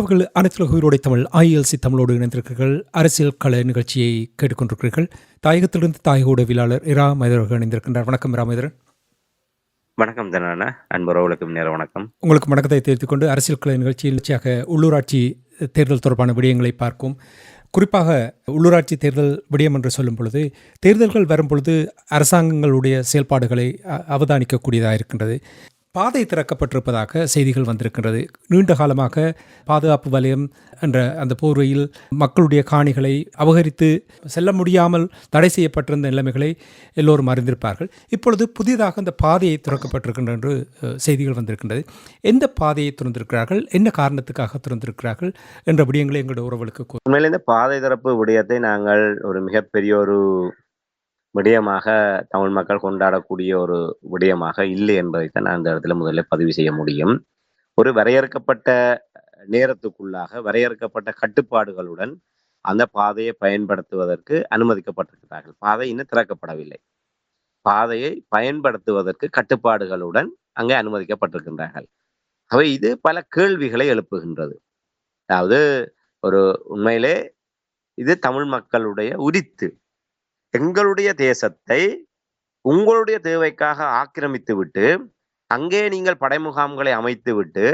உறவுகள் அனைத்து உயிரோடை தமிழ் ஐஎல்சி தமிழோடு இணைந்திருக்கிறீர்கள். அரசியல் கலை நிகழ்ச்சியை கேட்டுக்கொண்டிருக்கிறீர்கள். தாயகத்திலிருந்து தாயக உடவியலாளர் இரா மைதரர்கள் இணைந்திருக்கின்றார். வணக்கம் இரா மைதரன் வணக்கம் தனான அன்புறவுகளுக்கும் நேர வணக்கம். உங்களுக்கு வணக்கத்தை தெரிவித்துக் கொண்டு அரசியல் கலை நிகழ்ச்சியில் நிச்சயாக உள்ளூராட்சி தேர்தல் தொடர்பான விடயங்களை பார்க்கும். குறிப்பாக உள்ளூராட்சி தேர்தல் விடயம் என்று சொல்லும் பொழுது தேர்தல்கள் வரும் பொழுது அரசாங்கங்களுடைய செயல்பாடுகளை அவதானிக்கக்கூடியதாக இருக்கின்றது. பாதை திறக்கப்பட்டிருப்பதாக செய்திகள் வந்திருக்கின்றது. நீண்ட காலமாக பாதுகாப்பு வலயம் என்ற அந்த போர்வையில் மக்களுடைய காணிகளை அபகரித்து செல்ல முடியாமல் தடை செய்யப்பட்டிருந்த நிலைமைகளை எல்லோரும் அறிந்திருப்பார்கள். இப்பொழுது புதிதாக அந்த பாதையை திறக்கப்பட்டிருக்கின்ற என்று செய்திகள் வந்திருக்கின்றது. எந்த பாதையை திறந்திருக்கிறார்கள்? என்ன காரணத்துக்காக திறந்திருக்கிறார்கள்? என்ற விடயங்களை எங்களுடைய உறவுகளுக்கு உண்மையில் உண்மையில இந்த பாதை திறப்பு விடயத்தை நாங்கள் ஒரு மிகப்பெரிய ஒரு விடயமாக தமிழ் மக்கள் கொண்டாடக்கூடிய ஒரு விடயமாக இல்லை என்பதைத்தான் நான் இந்த இடத்துல முதல்ல பதிவு செய்ய முடியும். ஒரு வரையறுக்கப்பட்ட நேரத்துக்குள்ளாக வரையறுக்கப்பட்ட கட்டுப்பாடுகளுடன் அந்த பாதையை பயன்படுத்துவதற்கு அனுமதிக்கப்பட்டிருக்கிறார்கள். பாதை இன்னும் திறக்கப்படவில்லை. பாதையை பயன்படுத்துவதற்கு கட்டுப்பாடுகளுடன் அங்கே அனுமதிக்கப்பட்டிருக்கின்றார்கள். அவை இது பல கேள்விகளை எழுப்புகின்றது. அதாவது ஒரு உண்மையிலே இது தமிழ் மக்களுடைய உரித்து எங்களுடைய தேசத்தை உங்களுடைய தேவைக்காக ஆக்கிரமித்து விட்டு அங்கே நீங்கள் படைமுகாம்களை அமைத்து விட்டு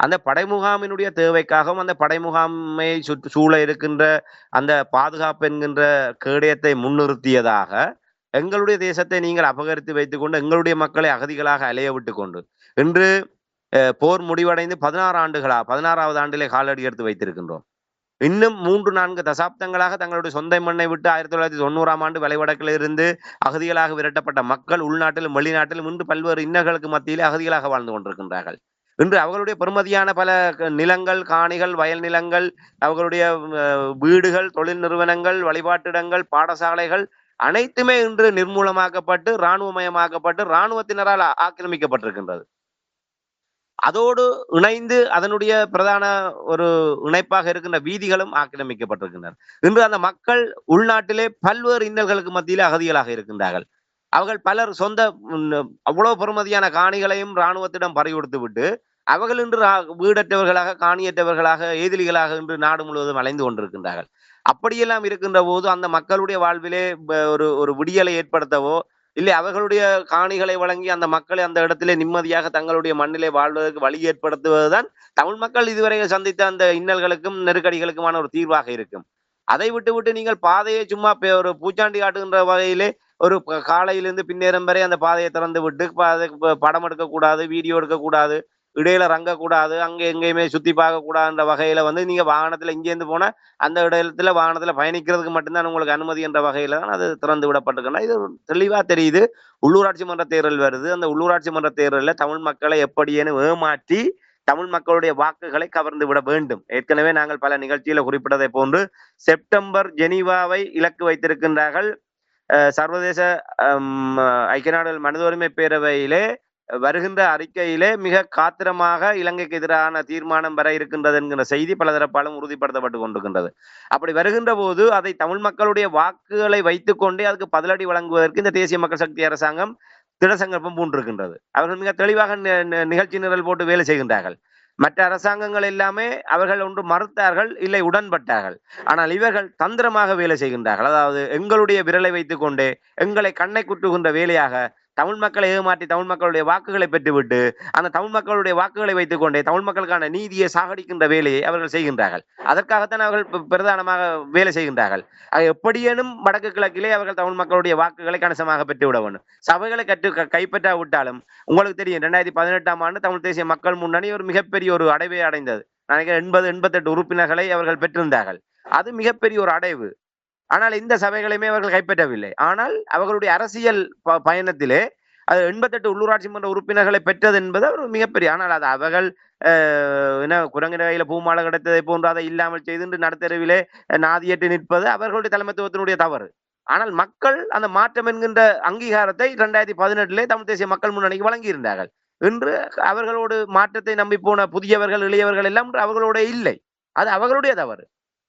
அந்த படைமுகாமினுடைய தேவைக்காகவும் அந்த படைமுகாமை சுற்று சூழ இருக்கின்ற அந்த பாதுகாப்பு என்கின்ற கேடயத்தை முன்னிறுத்தியதாக எங்களுடைய தேசத்தை நீங்கள் அபகரித்து வைத்துக்கொண்டு எங்களுடைய மக்களை அகதிகளாக அலைய விட்டு கொண்டு இன்று அஹ், போர் முடிவடைந்து பதினாறு ஆண்டுகளா பதினாறாவது ஆண்டிலே காலடி எடுத்து வைத்திருக்கின்றோம். இன்னும் மூன்று நான்கு தசாப்தங்களாக தங்களுடைய சொந்த மண்ணை விட்டு ஆயிரத்தி தொள்ளாயிரத்தி தொண்ணூறாம் ஆண்டு வளைவடக்கில் இருந்து அகதிகளாக விரட்டப்பட்ட மக்கள் உள்நாட்டிலும் வெளிநாட்டிலும் இன்று பல்வேறு இன்னர்களுக்கு மத்தியிலே அகதிகளாக வாழ்ந்து கொண்டிருக்கின்றார்கள். இன்று அவர்களுடைய பெருமதியான பல நிலங்கள் காணிகள் வயல் நிலங்கள் அவர்களுடைய வீடுகள் தொழில் நிறுவனங்கள் வழிபாட்டிடங்கள் பாடசாலைகள் அனைத்துமே இன்று நிர்மூலமாக்கப்பட்டு இராணுவமயமாக்கப்பட்டு இராணுவத்தினரால் ஆக்கிரமிக்கப்பட்டிருக்கின்றது. அதோடு இணைந்து அதனுடைய பிரதான ஒரு இணைப்பாக இருக்கின்ற வீதிகளும் ஆக்கிரமிக்கப்பட்டிருக்கின்றன. இன்று அந்த மக்கள் உள்நாட்டிலே பல்வேறு இன்னல்களுக்கு மத்தியில் அகதிகளாக இருக்கின்றார்கள். அவர்கள் பலர் சொந்த அவ்வளவு பெருமதியான காணிகளையும் இராணுவத்திடம் பறிகொடுத்து விட்டு அவர்கள் இன்று வீடற்றவர்களாக காணியற்றவர்களாக ஏதிலிகளாக இன்று நாடு முழுவதும் அலைந்து கொண்டிருக்கின்றார்கள். அப்படியெல்லாம் இருக்கின்ற போது அந்த மக்களுடைய வாழ்விலே ஒரு ஒரு விடியலை ஏற்படுத்தவோ இல்லை அவர்களுடைய காணிகளை வழங்கி அந்த மக்களை அந்த இடத்திலே நிம்மதியாக தங்களுடைய மண்ணிலே வாழ்வதற்கு வழி ஏற்படுத்துவதுதான் தமிழ் மக்கள் இதுவரை சந்தித்த அந்த இன்னல்களுக்கும் நெருக்கடிகளுக்குமான ஒரு தீர்வாக இருக்கும். அதை விட்டு விட்டு நீங்கள் பாதையை சும்மா ஒரு பூச்சாண்டி காட்டுகின்ற வகையிலே ஒரு காலையிலிருந்து பின்னேறம் வரை அந்த பாதையை திறந்து விட்டு பாதை படம் எடுக்கக்கூடாது வீடியோ எடுக்கக்கூடாது இடையில ரங்கக்கூடாது அங்கே எங்கேயுமே சுற்றி பார்க்கக்கூடாதுன்ற வகையில் வந்து நீங்கள் வாகனத்தில் இங்கேருந்து போனால் அந்த இடத்துல வாகனத்தில் பயணிக்கிறதுக்கு மட்டும்தான் உங்களுக்கு அனுமதி என்ற வகையில் தான் அது திறந்து விடப்பட்டிருக்குன்னா இது தெளிவாக தெரியுது. உள்ளூராட்சி மன்ற தேர்தல் வருது. அந்த உள்ளூராட்சி மன்ற தேர்தலில் தமிழ் மக்களை எப்படியேன்னு ஏமாற்றி தமிழ் மக்களுடைய வாக்குகளை கவர்ந்து விட வேண்டும். ஏற்கனவே நாங்கள் பல நிகழ்ச்சியில குறிப்பிட்டதை போன்று செப்டம்பர் ஜெனீவாவை இலக்கு வைத்திருக்கின்றார்கள். சர்வதேச ஐக்கிய நாடுகள் மனித உரிமை பேரவையிலே வருகின்ற அறிக்கையிலே மிக காத்திரமாக இலங்கைக்கு எதிரான தீர்மானம் வர இருக்கின்றது என்கிற செய்தி பல தரப்பாலும் உறுதிப்படுத்தப்பட்டு கொண்டிருக்கின்றது. அப்படி வருகின்ற போது அதை தமிழ் மக்களுடைய வாக்குகளை வைத்துக்கொண்டே அதுக்கு பதிலடி வழங்குவதற்கு இந்த தேசிய மக்கள் சக்தி அரசாங்கம் திடசங்கல்பம் பூண்டிருக்கின்றது. அவர்கள் மிக தெளிவாக நிகழ்ச்சி நிரல் போட்டு வேலை செய்கின்றார்கள். மற்ற அரசாங்கங்கள் எல்லாமே அவர்கள் ஒன்று மறுத்தார்கள் இல்லை உடன்பட்டார்கள். ஆனால் இவர்கள் தந்திரமாக வேலை செய்கின்றார்கள். அதாவது எங்களுடைய விரலை வைத்துக்கொண்டே எங்களை கண்ணை குட்டுகின்ற வேலையாக தமிழ் மக்களை ஏமாற்றி தமிழ் மக்களுடைய வாக்குகளை பெற்றுவிட்டு அந்த தமிழ் மக்களுடைய வாக்குகளை வைத்துக்கொண்டே தமிழ் மக்களுக்கான நீதியை சாகடிக்கின்ற வேலையை அவர்கள் செய்கின்றார்கள். அதற்காகத்தான் அவர்கள் பிரதானமாக வேலை செய்கின்றார்கள். அது எப்படியேனும் வடக்கு கிழக்கிலே அவர்கள் தமிழ் மக்களுடைய வாக்குகளை கணிசமாக பெற்றுவிட வேண்டும். சபைகளை கற்று க- விட்டாலும் உங்களுக்கு தெரியும் ரெண்டாயிரத்தி பதினெட்டாம் ஆண்டு தமிழ் தேசிய மக்கள் முன்னணி ஒரு மிகப்பெரிய ஒரு அடைவை அடைந்தது. நினைக்கிறேன் எண்பது எண்பத்தெட்டு உறுப்பினர்களை அவர்கள் பெற்றிருந்தார்கள். அது மிகப்பெரிய ஒரு அடைவு. ஆனால் இந்த சபைகளையுமே அவர்கள் கைப்பற்றவில்லை. ஆனால் அவர்களுடைய அரசியல் ப- பயணத்திலே அது எண்பத்தெட்டு உள்ளூராட்சி மன்ற உறுப்பினர்களை பெற்றது என்பது ஒரு மிகப்பெரிய ஆனால் அது அவர்கள் என்ன குரங்கின கையில பூமாலை கிடைத்ததை போன்று அதை இல்லாமல் செய்து இன்று நாதியட்டு நிற்பது அவர்களுடைய தலைமைத்துவத்தினுடைய தவறு. ஆனால் மக்கள் அந்த மாற்றம் என்கின்ற அங்கீகாரத்தை இரண்டாயிரத்தி பதினெட்டிலே தமிழ் தேசிய மக்கள் முன்னணிக்கு வழங்கியிருந்தார்கள். இன்று அவர்களோடு மாற்றத்தை நம்பி போன புதியவர்கள் இளையவர்கள் எல்லாம் அவர்களோட இல்லை. அது அவர்களுடைய தவறு.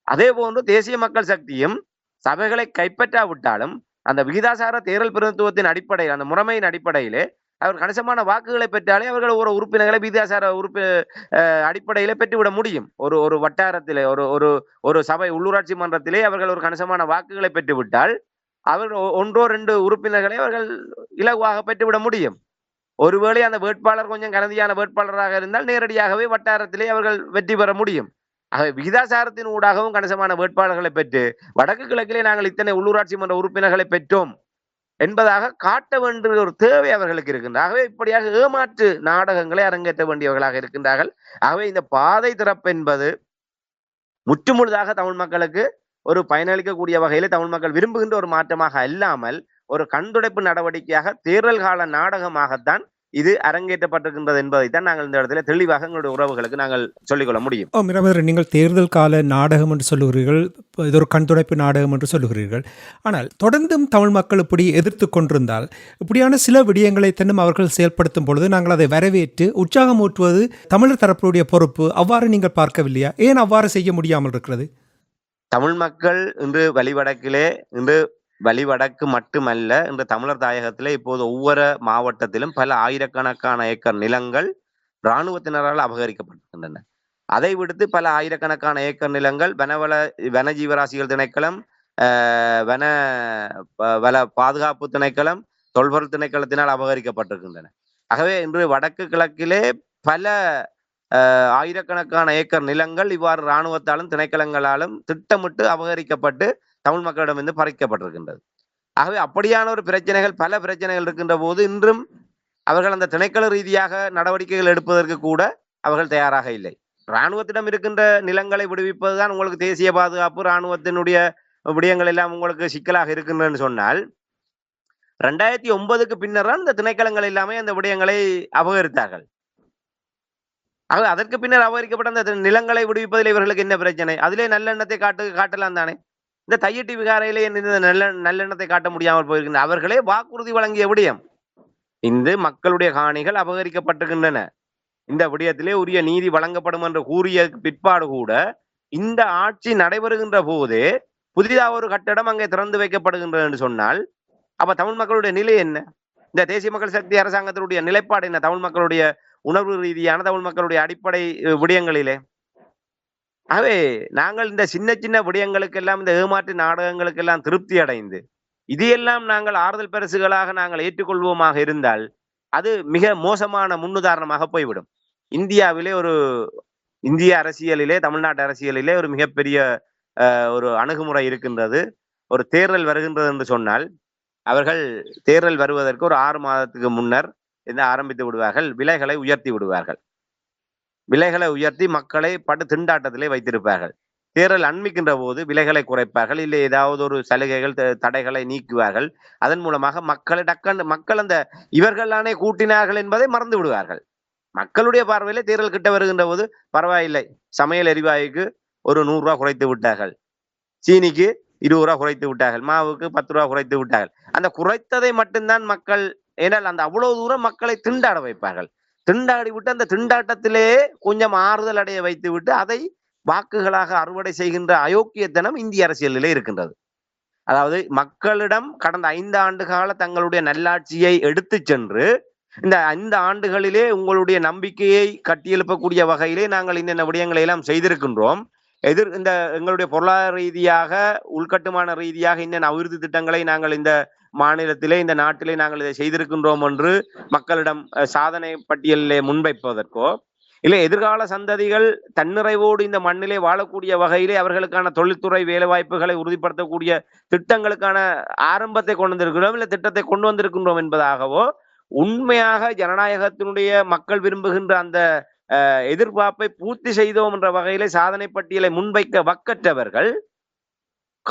அதே போன்று தேசிய மக்கள் சக்தியும் சபைகளை கைப்பற்றாவிட்டாலும் அந்த விகிதாசார தேர்தல் பிரதித்துவத்தின் அடிப்படையில் அந்த முறைமையின் அடிப்படையிலே அவர் கணிசமான வாக்குகளை பெற்றாலே அவர்கள் ஒரு உறுப்பினர்களை விகிதாசார உறுப்பி அடிப்படையில அடிப்படையிலே பெற்றுவிட முடியும். ஒரு ஒரு வட்டாரத்திலே ஒரு ஒரு ஒரு சபை உள்ளூராட்சி மன்றத்திலே அவர்கள் ஒரு கணிசமான வாக்குகளை பெற்றுவிட்டால் அவர்கள் ஒன்றோ ரெண்டு உறுப்பினர்களை அவர்கள் இலகுவாக பெற்றுவிட முடியும். ஒருவேளை அந்த வேட்பாளர் கொஞ்சம் கனதியான வேட்பாளராக இருந்தால் நேரடியாகவே வட்டாரத்திலே அவர்கள் வெற்றி பெற முடியும். ஆகவே விகிதாசாரத்தின் ஊடாகவும் கணிசமான வேட்பாளர்களை பெற்று வடக்கு கிழக்கிலே நாங்கள் இத்தனை உள்ளூராட்சி மன்ற உறுப்பினர்களை பெற்றோம் என்பதாக காட்ட வேண்டிய ஒரு தேவை அவர்களுக்கு இருக்கின்றது ஆகவே இப்படியாக ஏமாற்று நாடகங்களை அரங்கேற்ற வேண்டியவர்களாக இருக்கின்றார்கள். ஆகவே இந்த பாதை திறப்பு என்பது முற்றுமுழுதாக தமிழ் மக்களுக்கு ஒரு பயனளிக்கக்கூடிய வகையில் தமிழ் மக்கள் விரும்புகின்ற ஒரு மாற்றமாக அல்லாமல் ஒரு கண்துடைப்பு நடவடிக்கையாக தேர்தல் கால நாடகமாகத்தான் இது அரங்கேற்றப்பட்டிருக்கின்றது என்பதைத்தான் நாங்கள் இந்த இடத்துல தெளிவாக எங்களுடைய உறவுகளுக்கு நாங்கள் சொல்லிக்கொள்ள முடியும். ஓ நீங்கள் தேர்தல் கால நாடகம் என்று சொல்லுகிறீர்கள் இது ஒரு கண்துடைப்பு நாடகம் என்று சொல்லுகிறீர்கள். ஆனால் தொடர்ந்தும் தமிழ் மக்கள் இப்படி எதிர்த்து கொண்டிருந்தால் இப்படியான சில விடயங்களை தன்னும் அவர்கள் செயல்படுத்தும் பொழுது நாங்கள் அதை வரவேற்று உற்சாகமூட்டுவது தமிழர் தரப்புடைய பொறுப்பு அவ்வாறு நீங்கள் பார்க்கவில்லையா? ஏன் அவ்வாறு செய்ய முடியாமல் இருக்கிறது? தமிழ் மக்கள் இன்று வழிவடக்கிலே இன்று வழிவடக்கு மட்டுமல்ல இன்று தமிழர் தாயகத்திலே இப்போது ஒவ்வொரு மாவட்டத்திலும் பல ஆயிரக்கணக்கான ஏக்கர் நிலங்கள் இராணுவத்தினரால் அபகரிக்கப்பட்டிருக்கின்றன. அதை விடுத்து பல ஆயிரக்கணக்கான ஏக்கர் நிலங்கள் வனவள வனஜீவராசிகள் திணைக்களம் வன ப- வன பாதுகாப்பு திணைக்களம் தொல்பொருள் திணைக்களத்தினால் அபகரிக்கப்பட்டிருக்கின்றன. ஆகவே இன்று வடக்கு கிழக்கிலே பல ஆஹ் ஆயிரக்கணக்கான ஏக்கர் நிலங்கள் இவ்வாறு இராணுவத்தாலும் திணைக்களங்களாலும் திட்டமிட்டு அபகரிக்கப்பட்டு தமிழ் மக்களிடமிருந்து பறிக்கப்பட்டிருக்கின்றது. ஆகவே அப்படியான ஒரு பிரச்சனைகள் பல பிரச்சனைகள் இருக்கின்ற போது இன்றும் அவர்கள் அந்த திணைக்கள ரீதியாக நடவடிக்கைகள் எடுப்பதற்கு கூட அவர்கள் தயாராக இல்லை. இராணுவத்திடம் இருக்கின்ற நிலங்களை விடுவிப்பதுதான் உங்களுக்கு தேசிய பாதுகாப்பு இராணுவத்தினுடைய விடயங்கள் எல்லாம் உங்களுக்கு சிக்கலாக இருக்கின்றன்னு சொன்னால் ரெண்டாயிரத்தி ஒன்பதுக்கு பின்னர் தான் இந்த திணைக்களங்கள் எல்லாமே அந்த விடயங்களை அபகரித்தார்கள். ஆக அதற்கு பின்னர் அபகரிக்கப்பட்ட அந்த நிலங்களை விடுவிப்பதில் இவர்களுக்கு என்ன பிரச்சனை? அதிலே நல்லெண்ணத்தை காட்டு காட்டலாம் தானே? இந்த தையட்டி விகாரையிலே இந்த நல்ல நல்லெண்ணத்தை காட்ட முடியாமல் போயிருக்கின்ற அவர்களே வாக்குறுதி வழங்கிய விடயம். இந்த மக்களுடைய காணிகள் அபகரிக்கப்பட்டிருக்கின்றன. இந்த விடயத்திலே உரிய நீதி வழங்கப்படும் என்று கூறிய பிற்பாடு கூட இந்த ஆட்சி நடைபெறுகின்ற போதே புதிதாக ஒரு கட்டடம் அங்கே திறந்து வைக்கப்படுகின்றது என்று சொன்னால் அப்ப தமிழ் மக்களுடைய நிலை என்ன? இந்த தேசிய மக்கள் சக்தி அரசாங்கத்தினுடைய நிலைப்பாடு என்ன? தமிழ் மக்களுடைய உணர்வு ரீதியான தமிழ் மக்களுடைய அடிப்படை விடயங்களிலே? ஆகவே நாங்கள் இந்த சின்ன சின்ன விடயங்களுக்கெல்லாம் இந்த ஏமாற்று நாடகங்களுக்கெல்லாம் திருப்தி அடைந்து இதையெல்லாம் நாங்கள் ஆறுதல் பரிசுகளாக நாங்கள் ஏற்றுக்கொள்வோமாக இருந்தால் அது மிக மோசமான முன்னுதாரணமாக போய்விடும். இந்தியாவிலே ஒரு இந்திய அரசியலிலே தமிழ்நாட்டு அரசியலிலே ஒரு மிகப்பெரிய அஹ், ஒரு அணுகுமுறை இருக்கின்றது. ஒரு தேர்தல் வருகின்றது என்று சொன்னால் அவர்கள் தேர்தல் வருவதற்கு ஒரு ஆறு மாதத்துக்கு முன்னர் இந்த ஆரம்பித்து விடுவார்கள் விலைகளை உயர்த்தி விடுவார்கள். விலைகளை உயர்த்தி மக்களை படு திண்டாட்டத்திலே வைத்திருப்பார்கள். தேர்தல் அண்மிக்கின்ற போது விலைகளை குறைப்பார்கள். இல்லை ஏதாவது ஒரு சலுகைகள் த- தடைகளை நீக்குவார்கள். அதன் மூலமாக மக்களை டக்கன் மக்கள் அந்த இவர்களானே கூட்டினார்கள் என்பதை மறந்து விடுவார்கள். மக்களுடைய பார்வையில தேர்தல் கிட்ட வருகின்ற போது பரவாயில்லை. சமையல் எரிவாயுக்கு ஒரு நூறு குறைத்து விட்டார்கள். சீனிக்கு இருபது ரூபா குறைத்து விட்டார்கள். மாவுக்கு பத்து ரூபா குறைத்து விட்டார்கள். அந்த குறைத்ததை மட்டும்தான் மக்கள் ஏனால் அந்த அவ்வளவு தூரம் மக்களை திண்டாட வைப்பார்கள். திண்டாடி விட்டு அந்த திண்டாட்டத்திலே கொஞ்சம் ஆறுதல் அடைய வைத்து விட்டு அதை வாக்குகளாக அறுவடை செய்கின்ற அயோக்கியத்தனம் இந்திய அரசியலிலே இருக்கின்றது. அதாவது மக்களிடம் கடந்த ஐந்து ஆண்டு கால தங்களுடைய நல்லாட்சியை எடுத்து சென்று இந்த ஐந்து ஆண்டுகளிலே உங்களுடைய நம்பிக்கையை கட்டியெழுப்பக்கூடிய வகையிலே நாங்கள் இன்னென்ன விடயங்களை எல்லாம் செய்திருக்கின்றோம். எதிர் இந்த எங்களுடைய பொருளாதார ரீதியாக உள்கட்டுமான ரீதியாக இன்னும் அபிவிருத்தி திட்டங்களை நாங்கள் இந்த மாநிலத்திலே இந்த நாட்டிலே நாங்கள் இதை செய்திருக்கின்றோம் என்று மக்களிடம் அஹ், சாதனை பட்டியலிலே முன்வைப்பதற்கோ இல்லை எதிர்கால சந்ததிகள் தன்னிறைவோடு இந்த மண்ணிலே வாழக்கூடிய வகையிலே அவர்களுக்கான தொழில்துறை வேலைவாய்ப்புகளை உறுதிப்படுத்தக்கூடிய திட்டங்களுக்கான ஆரம்பத்தை கொண்டு வந்திருக்கிறோம் இல்லை திட்டத்தை கொண்டு வந்திருக்கின்றோம் என்பதாகவோ உண்மையாக ஜனநாயகத்தினுடைய மக்கள் விரும்புகின்ற அந்த அஹ், எதிர்பார்ப்பை பூர்த்தி செய்தோம் என்ற வகையிலே சாதனை பட்டியலை முன்வைக்க வக்கற்றவர்கள்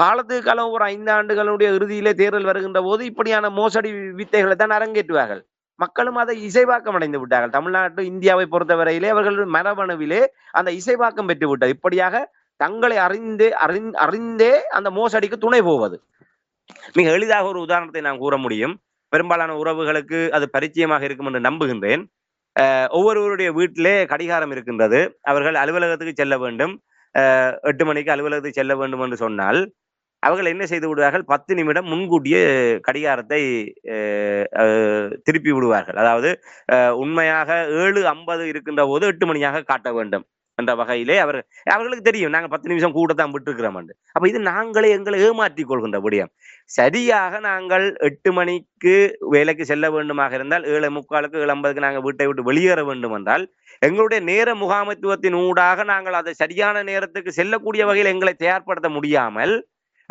காலத்துக்கு காலம் ஒரு ஐந்து ஆண்டுகளுடைய இறுதியிலே தேர்தல் வருகின்ற போது இப்படியான மோசடி வித்தைகளை தான் அரங்கேற்றுவார்கள். மக்களும் அதை இசைவாக்கம் அடைந்து விட்டார்கள். தமிழ்நாட்டு இந்தியாவை பொறுத்தவரையிலே அவர்கள் மரபணுவிலே அந்த இசைவாக்கம் பெற்று விட்டது இப்படியாக தங்களை அறிந்தே அறிந் அறிந்தே அந்த மோசடிக்கு துணை போவது. மிக எளிதாக ஒரு உதாரணத்தை நான் கூற முடியும். பெரும்பாலான உறவுகளுக்கு அது பரிச்சயமாக இருக்கும் என்று நம்புகின்றேன். ஒவ்வொருவருடைய வீட்டிலே கடிகாரம் இருக்கின்றது. அவர்கள் அலுவலகத்துக்கு செல்ல வேண்டும். எட்டு மணிக்கு அலுவலகத்துக்கு செல்ல வேண்டும் என்று சொன்னால் அவர்கள் என்ன செய்து விடுவார்கள்? பத்து நிமிடம் முன்கூட்டியே கடிகாரத்தை திருப்பி விடுவார்கள். அதாவது உண்மையாக ஏழு ஐம்பது இருக்கின்ற போது எட்டு மணியாக காட்ட வேண்டும் என்ற வகையிலே அவர் அவர்களுக்கு தெரியும். நாங்கள் பத்து நிமிஷம் கூட தான் விட்டுருக்கிறோம் அப்ப இது நாங்களே எங்களை ஏமாற்றிக் கொள்கின்ற விடயம். சரியாக நாங்கள் எட்டு மணிக்கு வேலைக்கு செல்ல வேண்டுமாக இருந்தால் ஏழு முக்காலுக்கு ஏழு ஐம்பதுக்கு நாங்கள் வீட்டை விட்டு வெளியேற வேண்டும் என்றால் எங்களுடைய நேர முகாமைத்துவத்தின் ஊடாக நாங்கள் அதை சரியான நேரத்துக்கு செல்லக்கூடிய வகையில் எங்களை தயார்படுத்த முடியாமல்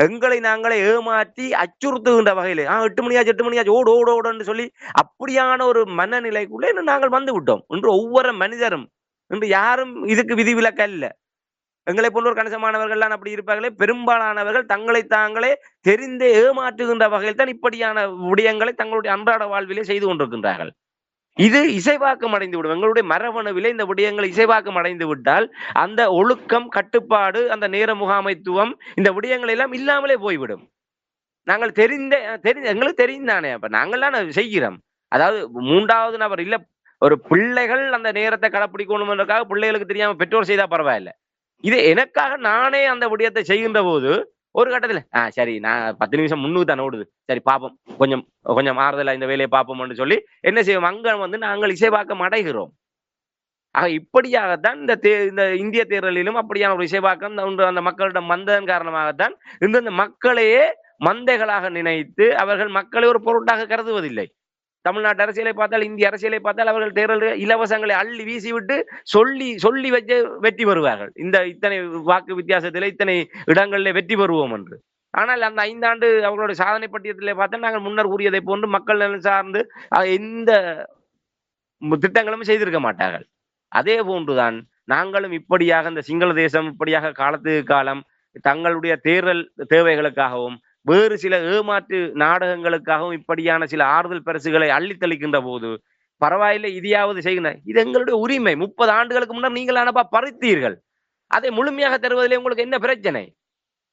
எங்களை நாங்களே ஏமாற்றி அச்சுறுத்துகின்ற வகையில். ஆ எட்டு மணியாச்சு எட்டு மணியாச்சு ஓடு ஓடு ஓடுன்னு சொல்லி அப்படியான ஒரு மனநிலைக்குள்ளே இன்னும் நாங்கள் வந்து விட்டோம். இன்று ஒவ்வொரு மனிதரும் இன்று யாரும் இதுக்கு விதிவிலக்கு அல்ல. எங்களை போன்ற ஒரு கணிசமானவர்கள்லாம் அப்படி இருப்பார்களே பெரும்பாலானவர்கள் தங்களை தாங்களே தெரிந்தே ஏமாற்றுகின்ற வகையில் தான் இப்படியான விடயங்களை தங்களுடைய அன்றாட வாழ்விலே செய்து கொண்டிருக்கின்றார்கள். இது இசைவாக்கம் அடைந்து விடும். எங்களுடைய மரபணுவில இந்த விடயங்கள் இசைவாக்கம் அடைந்து விட்டால் அந்த ஒழுக்கம் கட்டுப்பாடு அந்த நேர முகாமைத்துவம் இந்த விடயங்கள் எல்லாம் இல்லாமலே போய்விடும். நாங்கள் தெரிந்த தெரிந்த எங்களுக்கு தெரியும் தானே அப்ப நாங்கள் செய்கிறோம். அதாவது மூன்றாவது நபர் இல்ல ஒரு பிள்ளைகள் அந்த நேரத்தை கடைப்பிடிக்கணும்ன்றதுக்காக பிள்ளைகளுக்கு தெரியாம பெற்றோர் செய்தா பரவாயில்ல. இது எனக்காக நானே அந்த விடயத்தை செய்கின்ற போது ஒரு கட்டத்துல. ஆ சரி நான் பத்து நிமிஷம் முன்னுக்கு தானே ஓடுது. சரி பாப்போம். கொஞ்சம் கொஞ்சம் ஆறுதலா இந்த வேலையை பார்ப்போம்னு சொல்லி என்ன செய்வோம்? அங்க வந்து நாங்கள் இசைவாக்கம் அடைகிறோம் ஆக இப்படியாகத்தான் இந்த தே இந்த இந்திய தேர்தலிலும் அப்படியான ஒரு இசைவாக்கம் அந்த மக்களிடம் வந்ததன் காரணமாகத்தான் இந்த மக்களையே மந்தைகளாக நினைத்து அவர்கள் மக்களை ஒரு பொருட்டாக கருதுவதில்லை. தமிழ்நாட்டு அரசியலை பார்த்தால் இந்திய அரசியலை பார்த்தால் அவர்கள் தேர்தல் இலவசங்களை அள்ளி வீசிவிட்டு சொல்லி சொல்லி வச்சு வெற்றி பெறுவார்கள். இந்த இத்தனை வாக்கு வித்தியாசத்தில் இத்தனை இடங்களிலே வெற்றி பெறுவோம் என்று. ஆனால் அந்த ஐந்தாண்டு அவர்களுடைய சாதனை பட்டியத்திலே பார்த்தா நாங்கள் முன்னர் கூறியதை போன்று மக்கள் நலன் சார்ந்து எந்த திட்டங்களும் செய்திருக்க மாட்டார்கள். அதே போன்றுதான் நாங்களும் இப்படியாக இந்த சிங்கள தேசம் இப்படியாக காலத்துக்கு காலம் தங்களுடைய தேர்தல் தேவைகளுக்காகவும் வேறு சில ஏமாற்று நாடகங்களுக்காகவும் இப்படியான சில ஆறுதல் பரிசுகளை அள்ளித்தளிக்கின்ற போது பரவாயில்லை இதையாவது செய்கின்ற இது எங்களுடைய உரிமை. முப்பது ஆண்டுகளுக்கு முன்னர் நீங்கள் அனுப்ப பறித்தீர்கள்? அதை முழுமையாக தருவதிலே உங்களுக்கு என்ன பிரச்சனை?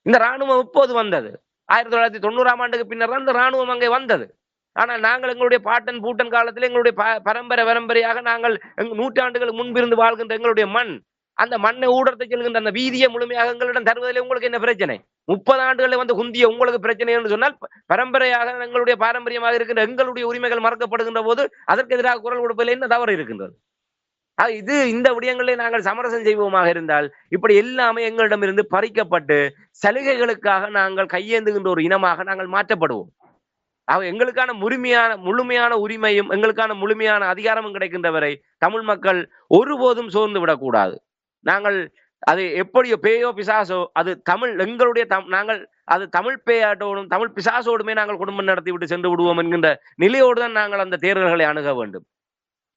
இந்த ராணுவம் இப்போது வந்தது. ஆயிரத்தி தொள்ளாயிரத்தி தொண்ணூறாம் ஆண்டுக்கு பின்னர் தான் இந்த ராணுவம் அங்கே வந்தது. ஆனால் நாங்கள் எங்களுடைய பாட்டன் பூட்டன் காலத்தில் எங்களுடைய ப- பரம்பரை பரம்பரையாக நாங்கள் எங்க நூற்றாண்டுகள் முன்பிருந்து வாழ்கின்ற எங்களுடைய மண் அந்த மண்ணை ஊடர்த்து செல்கின்ற அந்த வீதியை முழுமையாக எங்களிடம் தருவதிலே உங்களுக்கு என்ன பிரச்சனை? முப்பது ஆண்டுகளில் வந்து குந்திய உங்களுக்கு பிரச்சனை என்று சொன்னால் பரம்பரையாக எங்களுடைய பாரம்பரியமாக இருக்கின்ற எங்களுடைய உரிமைகள் மறக்கப்படுகின்ற போது அதற்கு எதிராக குரல் கொடுப்பதில் என்ன தவறு இருக்கின்றது? ஆக இது இந்த விடயங்களில் நாங்கள் சமரசம் செய்வோமாக இருந்தால் இப்படி எல்லாமே எங்களிடமிருந்து பறிக்கப்பட்டு சலுகைகளுக்காக நாங்கள் கையேந்துகின்ற ஒரு இனமாக நாங்கள் மாற்றப்படுவோம். ஆக எங்களுக்கான முழுமையான முழுமையான உரிமையும் எங்களுக்கான முழுமையான அதிகாரமும் கிடைக்கின்ற வரை தமிழ் மக்கள் ஒருபோதும் சோர்ந்து விடக்கூடாது. நாங்கள் அது எப்படியோ பேயோ பிசாசோ அது தமிழ் எங்களுடைய தம் நாங்கள் அது தமிழ் பேயாட்டோடும் தமிழ் பிசாசோடுமே நாங்கள் குடும்பம் நடத்தி விட்டு சென்று விடுவோம் என்கின்ற நிலையோடு தான் நாங்கள் அந்த தேர்தல்களை அணுக வேண்டும்.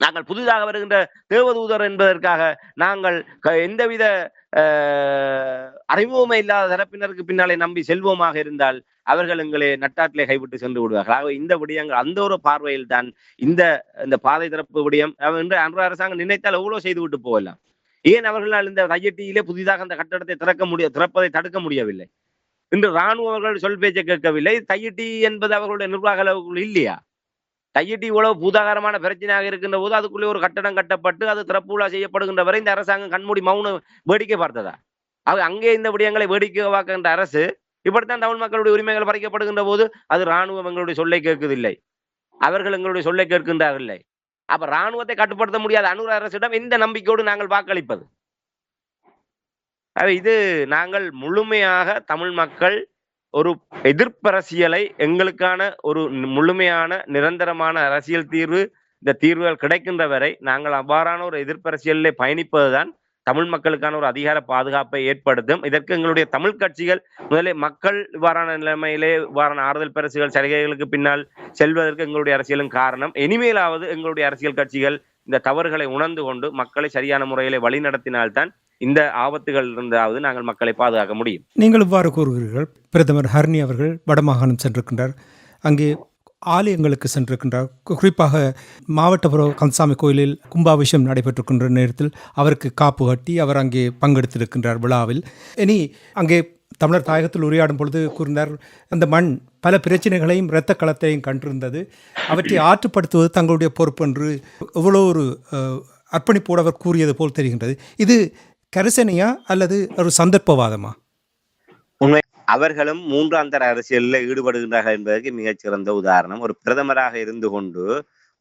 நாங்கள் புதிதாக வருகின்ற தேவதூதர் என்பதற்காக நாங்கள் க- எந்தவித அறிமுகமே இல்லாத தரப்பினருக்கு பின்னாலே நம்பி செல்வோமாக இருந்தால் அவர்கள் எங்களை நட்டாட்டிலே கைவிட்டு சென்று விடுவார்கள். ஆகவே இந்த விடயங்கள் அந்த ஒரு பார்வையில் தான் இந்த இந்த பாதை திறப்பு விடயம். என்று அன்று அரசாங்கம் நினைத்தால் எவ்வளவு செய்து விட்டு போகலாம்? ஏன் அவர்களால் இந்த ஐயட்டியிலே புதிதாக அந்த கட்டடத்தை திறக்க முடிய திறப்பதை தடுக்க முடியவில்லை? இன்று ராணுவ அவர்கள் சொல் பேச்சை கேட்கவில்லை. தையட்டி என்பது அவர்களுடைய நிர்வாக அளவுக்குள் இல்லையா? தையட்டி இவ்வளவு பூதாகரமான பிரச்சனையாக இருக்கின்ற போது அதுக்குள்ளே ஒரு கட்டடம் கட்டப்பட்டு அது திறப்பு விழா செய்யப்படுகின்ற வரை இந்த அரசாங்கம் கண்மூடி மௌன வேடிக்கை பார்த்ததா? அது அங்கே இந்த விடயங்களை வேடிக்கை பார்க்கின்ற அரசு இப்படித்தான் தமிழ் மக்களுடைய உரிமைகள் பறிக்கப்படுகின்ற போது அது ராணுவம் எங்களுடைய சொல்லை கேட்குதில்லை. அவர்கள் எங்களுடைய சொல்லை கேட்கின்றார்கள் அப்ப ராணுவத்தை கட்டுப்படுத்த முடியாத அனுர அரசிடம் இந்த நம்பிக்கையோடு நாங்கள் வாக்களிப்பது. இது நாங்கள் முழுமையாக தமிழ் மக்கள் ஒரு எதிர்ப்பரசியலை எங்களுக்கான ஒரு முழுமையான நிரந்தரமான அரசியல் தீர்வு இந்த தீர்வுகள் கிடைக்கின்ற வரை நாங்கள் அவ்வாறான ஒரு எதிர்ப்பரசியலில் பயணிப்பதுதான் தமிழ் மக்களுக்கான ஒரு அதிகார பாதுகாப்பை ஏற்படுத்தும். இதற்கு எங்களுடைய தமிழ் கட்சிகள் முதலில் மக்கள் இவ்வாறான நிலைமையிலே இவ்வாறான ஆறுதல் பரிசுகள் சலுகைகளுக்கு பின்னால் செல்வதற்கு எங்களுடைய அரசியலும் காரணம். இனிமேலாவது எங்களுடைய அரசியல் கட்சிகள் இந்த தவறுகளை உணர்ந்து கொண்டு மக்களை சரியான முறையிலே வழிநடத்தினால்தான் இந்த ஆபத்துகள் இருந்தாவது நாங்கள் மக்களை பாதுகாக்க முடியும். நீங்கள் இவ்வாறு கூறுகிறீர்கள். பிரதமர் ஹர்னி அவர்கள் வடமாகாணம் சென்றிருக்கின்றார். அங்கே ஆலயங்களுக்கு சென்றிருக்கின்றார். குறிப்பாக மாவட்டபுரம் கந்தசாமி கோயிலில் கும்பாபிஷேகம் நடைபெற்றிருக்கின்ற நேரத்தில் அவருக்கு காப்பு கட்டி அவர் அங்கே பங்கெடுத்திருக்கின்றார் விழாவில். இனி அங்கே தமிழர் தாயகத்தில் உரையாடும் பொழுது கூறினார் அந்த மண் பல பிரச்சனைகளையும் இரத்த களத்தையும் கண்டிருந்தது. அவற்றை ஆற்றுப்படுத்துவது தங்களுடைய பொறுப்பு என்று எவ்வளோ ஒரு அஹ், அர்ப்பணிப்போடு அவர் கூறியது போல் தெரிகின்றது. இது கரிசனையா அல்லது ஒரு சந்தர்ப்பவாதமா? அவர்களும் மூன்றாந்தர அரசியலில் ஈடுபடுகின்றார்கள் என்பதற்கு மிகச்சிறந்த உதாரணம். ஒரு பிரதமராக இருந்து கொண்டு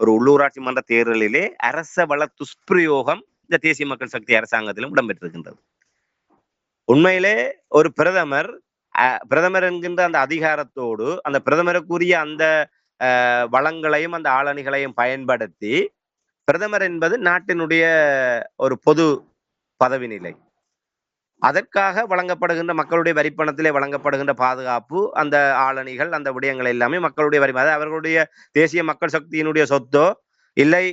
ஒரு உள்ளூராட்சி மன்ற தேர்தலிலே அரச வள துஷ்பிரயோகம் இந்த தேசிய மக்கள் சக்தி அரசாங்கத்திலும் இடம்பெற்றிருக்கின்றது. உண்மையிலே ஒரு பிரதமர் அஹ், பிரதமர் என்கின்ற அந்த அதிகாரத்தோடு அந்த பிரதமருக்குரிய அந்த வளங்களையும் அந்த ஆளணிகளையும் பயன்படுத்தி பிரதமர் என்பது நாட்டினுடைய ஒரு பொது பதவி நிலை. அதற்காக வழங்கப்படுகின்ற மக்களுடைய வரிப்பணத்திலே வழங்கப்படுகின்ற பாதுகாப்பு அந்த ஆளணிகள் அந்த விடயங்கள் எல்லாமே மக்களுடைய வரி அதாவது அவர்களுடைய தேசிய மக்கள் சக்தியினுடைய சொத்தோ இல்லை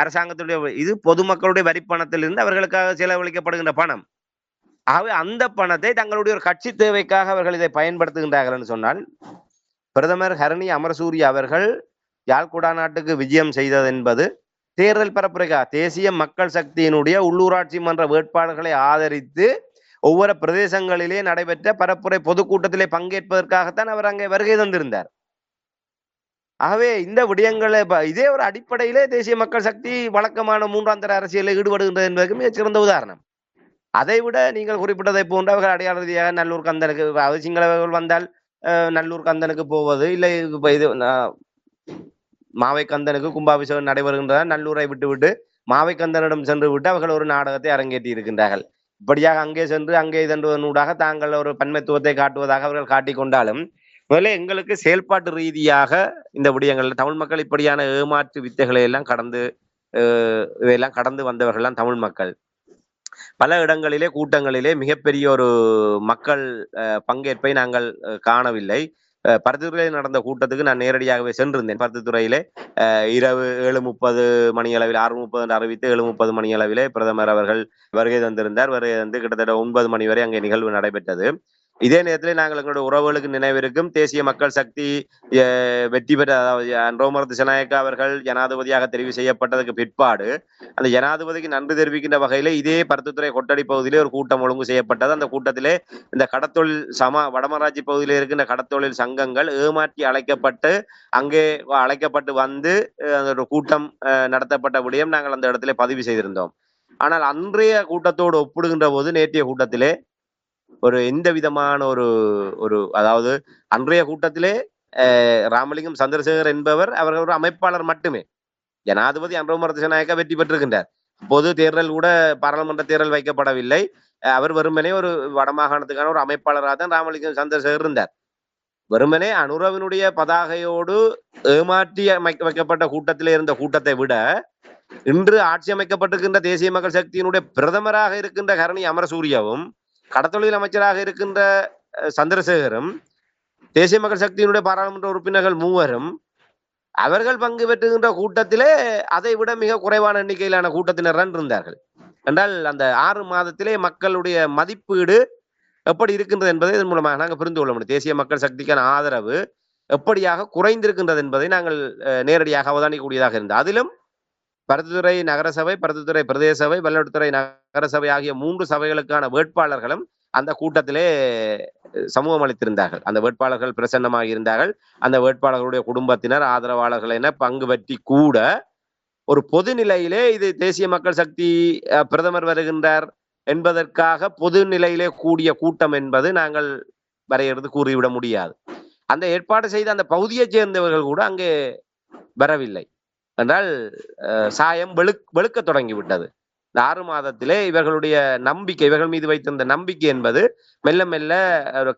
அரசாங்கத்துடைய இது பொதுமக்களுடைய வரிப்பணத்திலிருந்து அவர்களுக்காக செலவழிக்கப்படுகின்ற பணம். ஆகவே அந்த பணத்தை தங்களுடைய ஒரு கட்சி தேவைக்காக அவர்கள் இதை பயன்படுத்துகின்றார்கள் என்று சொன்னால் பிரதமர் ஹரணி அமரசூரி அவர்கள் யாழ்குடா நாட்டுக்கு விஜயம் செய்தது என்பது தேர்தல் பரப்புரைக்கா? தேசிய மக்கள் சக்தியினுடைய உள்ளூராட்சி மன்ற வேட்பாளர்களை ஆதரித்து ஒவ்வொரு பிரதேசங்களிலே நடைபெற்ற பரப்புரை பொதுக்கூட்டத்திலே பங்கேற்பதற்காகத்தான் அவர் அங்கே வருகை தந்திருந்தார். ஆகவே இந்த விடயங்களை இதே ஒரு அடிப்படையிலே தேசிய மக்கள் சக்தி வழக்கமான மூன்றாந்தர அரசியலில் ஈடுபடுகின்றது என்பதற்கு மிகச்சிறந்த உதாரணம். அதை விட நீங்கள் குறிப்பிட்டதை போன்ற அவர்கள் அடையாள ரீதியாக நல்லூர் கந்தனுக்கு அது சிங்களவர்கள் வந்தால் அஹ், நல்லூர் கந்தனுக்கு போவது இல்லை இது மாவைக்கந்தனுக்கு கும்பாபிஷேகம் நடைபெறுகின்றதால் நல்லூரை விட்டுவிட்டு மாவைக்கந்தனிடம் சென்று விட்டு அவர்கள் ஒரு நாடகத்தை அரங்கேற்றி இருக்கின்றார்கள். இப்படியாக அங்கே சென்று அங்கே இதன்பதனூடாக தாங்கள் ஒரு பன்மைத்துவத்தை காட்டுவதாக அவர்கள் காட்டிக் கொண்டாலும் முதல்ல எங்களுக்கு செயல்பாட்டு ரீதியாக இந்த விடயங்கள் தமிழ் மக்கள் இப்படியான ஏமாற்று வித்தைகளை எல்லாம் கடந்து இதையெல்லாம் கடந்து வந்தவர்கள் தமிழ் மக்கள். பல இடங்களிலே கூட்டங்களிலே மிகப்பெரிய ஒரு மக்கள் அஹ், பங்கேற்பை நாங்கள் காணவில்லை. பருத்தித்துறையில் நடந்த கூட்டத்துக்கு நான் நேரடியாகவே சென்றிருந்தேன். பருத்தித்துறையிலே இரவு ஏழு முப்பது மணி அளவில் ஆறு முப்பது என்று அறிவித்து ஏழு முப்பது மணி அளவிலே பிரதமர் அவர்கள் வருகை தந்திருந்தார். வருகை தந்து கிட்டத்தட்ட ஒன்பது மணி வரை அங்கே நிகழ்வு நடைபெற்றது. இதே நேரத்தில் நாங்கள் எங்களுடைய உறவுகளுக்கு நினைவிருக்கும் தேசிய மக்கள் சக்தி அஹ், வெற்றி பெற்ற அதாவது ரோமர் திசநாயக்கா அவர்கள் ஜனாதிபதியாக தெரிவு செய்யப்பட்டதுக்கு பிற்பாடு அந்த ஜனாதிபதிக்கு நன்றி தெரிவிக்கின்ற வகையிலே இதே பருத்தித்துறை கொட்டடி பகுதியிலே ஒரு கூட்டம் ஒழுங்கு செய்யப்பட்டது. அந்த கூட்டத்திலே இந்த கடத்தொழில் சம வடமராட்சி பகுதியில் இருக்கின்ற கடத்தொழில் சங்கங்கள் ஏமாற்றி அழைக்கப்பட்டு அங்கே அழைக்கப்பட்டு வந்து அஹ், அந்த ஒரு கூட்டம் அஹ், நடத்தப்பட்ட விடயம் நாங்கள் அந்த இடத்துல பதிவு செய்திருந்தோம். ஆனால் அன்றைய கூட்டத்தோடு ஒப்பிடுகின்ற போது நேற்றைய கூட்டத்திலே ஒரு எந்த விதமான ஒரு ஒரு அதாவது அன்றைய கூட்டத்திலே ராமலிங்கம் சந்திரசேகர் என்பவர் அவர் ஒரு அமைப்பாளர் மட்டுமே. ஜனாதிபதி அன்ரோமர் திசநாயக்கா வெற்றி பெற்றிருக்கின்றார். பொது தேர்தல் கூட பாராளுமன்ற தேர்தல் வைக்கப்படவில்லை. அவர் வெறுமனே ஒரு வடமாகாணத்துக்கான ஒரு அமைப்பாளராக தான் ராமலிங்கம் சந்திரசேகர் இருந்தார். வெறுமனே அனுரவினுடைய பதாகையோடு ஏமாற்றி அமைக்க வைக்கப்பட்ட கூட்டத்திலே இருந்த கூட்டத்தை விட இன்று ஆட்சி அமைக்கப்பட்டிருக்கின்ற தேசிய மக்கள் சக்தியினுடைய பிரதமராக இருக்கின்ற கரணி அமரசூரியவும் கடத்தொழில் அமைச்சராக இருக்கின்ற சந்திரசேகரும் தேசிய மக்கள் சக்தியினுடைய பாராளுமன்ற உறுப்பினர்கள் மூவரும் அவர்கள் பங்கு பெற்றுகின்ற கூட்டத்திலே அதை விட மிக குறைவான எண்ணிக்கையிலான கூட்டத்தினர் இருந்தார்கள். என்றால் அந்த ஆறு மாதத்திலே மக்களுடைய மதிப்பீடு எப்படி இருக்கின்றது என்பதை இதன் மூலமாக நாங்கள் புரிந்து கொள்ள முடியும். தேசிய மக்கள் சக்திக்கான ஆதரவு எப்படியாக குறைந்திருக்கின்றது என்பதை நாங்கள் நேரடியாக அவதானிக்கக்கூடியதாக இருந்தது. அதிலும் பருத்தித்துறை நகரசபை பருத்தித்துறை பிரதேச சபை வெள்ளத்துறை நகரசபை ஆகிய மூன்று சபைகளுக்கான வேட்பாளர்களும் அந்த கூட்டத்திலே சமூகம் அளித்திருந்தார்கள். அந்த வேட்பாளர்கள் பிரசன்னமாக இருந்தார்கள். அந்த வேட்பாளர்களுடைய குடும்பத்தினர் ஆதரவாளர்கள் என பங்கு பற்றி கூட ஒரு பொது நிலையிலே இது தேசிய மக்கள் சக்தி அஹ், பிரதமர் வருகின்றார் என்பதற்காக பொது நிலையிலே கூடிய கூட்டம் என்பது நாங்கள் வரையறுத்து கூறிவிட முடியாது. அந்த ஏற்பாடு செய்த அந்த பகுதியைச் சேர்ந்தவர்கள் கூட அங்கே வரவில்லை. என்றால் அஹ், சாயம் வெளுக் வெளுக்க தொடங்கி விட்டது இந்த ஆறு மாதத்திலே இவர்களுடைய நம்பிக்கை இவர்கள் மீது வைத்திருந்த நம்பிக்கை என்பது மெல்ல மெல்ல